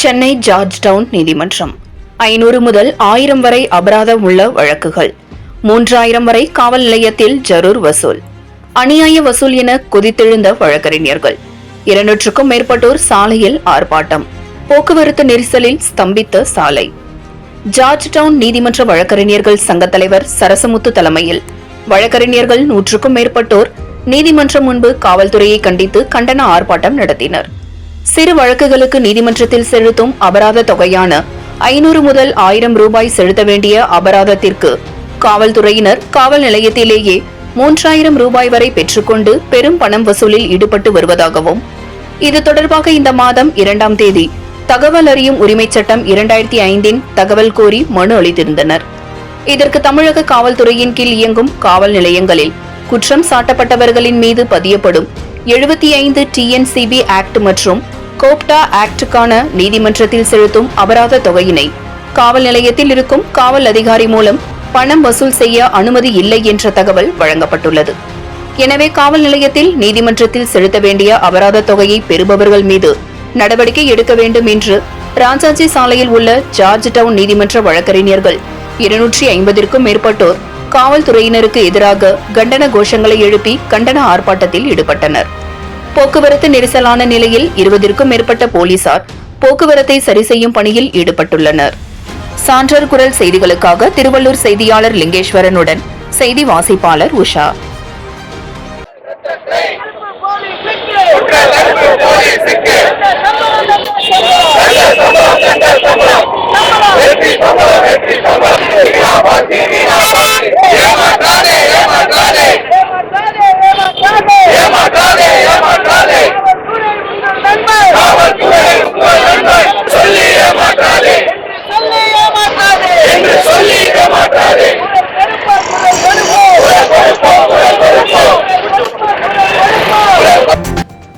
Chennai George down நீதிமன்றம். ஐநூறு முதல் ஆயிரம் வரை அபராதம் உள்ள வழக்குகள். மூன்றாயிரம் வரை காவல் நிலையத்தில் ஜரூர் வசூல். அநியாய வசூல் என கொதித்தெழுந்த வழக்கறிஞர்கள். இருநூற்றுக்கும் மேற்பட்டோர் சாலையில் ஆர்ப்பாட்டம். போக்குவரத்து நெரிசலில் ஸ்தம்பித்த சாலை. ஜார்ஜ் டவுன் நீதிமன்ற வழக்கறிஞர்கள் சங்க தலைவர் சரசமுத்து தலைமையில். வழக்கறிஞர்கள் நூற்றுக்கும் மேற்பட்டோர் நீதிமன்றம் முன்பு காவல்துறையை கண்டித்து கண்டன ஆர்ப்பாட்டம் நடத்தினர். சிறு வழக்குகளுக்கு நீதிமன்றத்தில் செலுத்தும் அபராத தொகையான ஐநூறு முதல் ஆயிரம் ரூபாய் செலுத்த வேண்டிய அபராதத்திற்கு காவல்துறையினர் காவல் நிலையத்திலேயே மூன்றாயிரம் ரூபாய் வரை பெற்றுக்கொண்டு பெரும் பணம் வசூலில் ஈடுபட்டு வருவதாகவும் இது தொடர்பாக இந்த மாதம் இரண்டாம் தேதி தகவல் அறியும் உரிமைச் சட்டம் இரண்டாயிரத்தி ஐந்தின் தகவல் கோரி மனு அளித்திருந்தனர். இதற்கு தமிழக காவல்துறையின் கீழ் இயங்கும் காவல் நிலையங்களில் குற்றம் சாட்டப்பட்டவர்களின் மீது பதியப்படும் எழுபத்தி ஐந்து டிஎன்சிபி ஆக்ட் மற்றும் கோப்டா ஆக்டுக்கான நீதிமன்றத்தில் செலுத்தும் அபராத தொகையினை காவல் நிலையத்தில் இருக்கும் காவல் அதிகாரி மூலம் பணம் வசூல் செய்ய அனுமதி இல்லை என்ற தகவல் வழங்கப்பட்டுள்ளது. எனவே காவல் நிலையத்தில் நீதிமன்றத்தில் செலுத்த வேண்டிய அபராத தொகையை பெறுபவர்கள் மீது நடவடிக்கை எடுக்க வேண்டும் என்று ராஜாஜி சாலையில் உள்ள ஜார்ஜ் டவுன் நீதிமன்ற வழக்கறிஞர்கள் இருநூற்றி ஐம்பதிற்கும் மேற்பட்டோர் காவல்துறையினருக்கு எதிராக கண்டன கோஷங்களை எழுப்பி கண்டன ஆர்ப்பாட்டத்தில் ஈடுபட்டனர். போக்குவரத்து நெரிசலான நிலையில் இருபதிற்கும் மேற்பட்ட போலீசார் போக்குவரத்தை சரி செய்யும் பணியில் ஈடுபட்டுள்ளனர். சான்றர் குரல் செய்திகளுக்காக திருவள்ளூர் செய்தியாளர் லிங்கேஸ்வரனுடன் செய்தி வாசிப்பாளர் உஷா.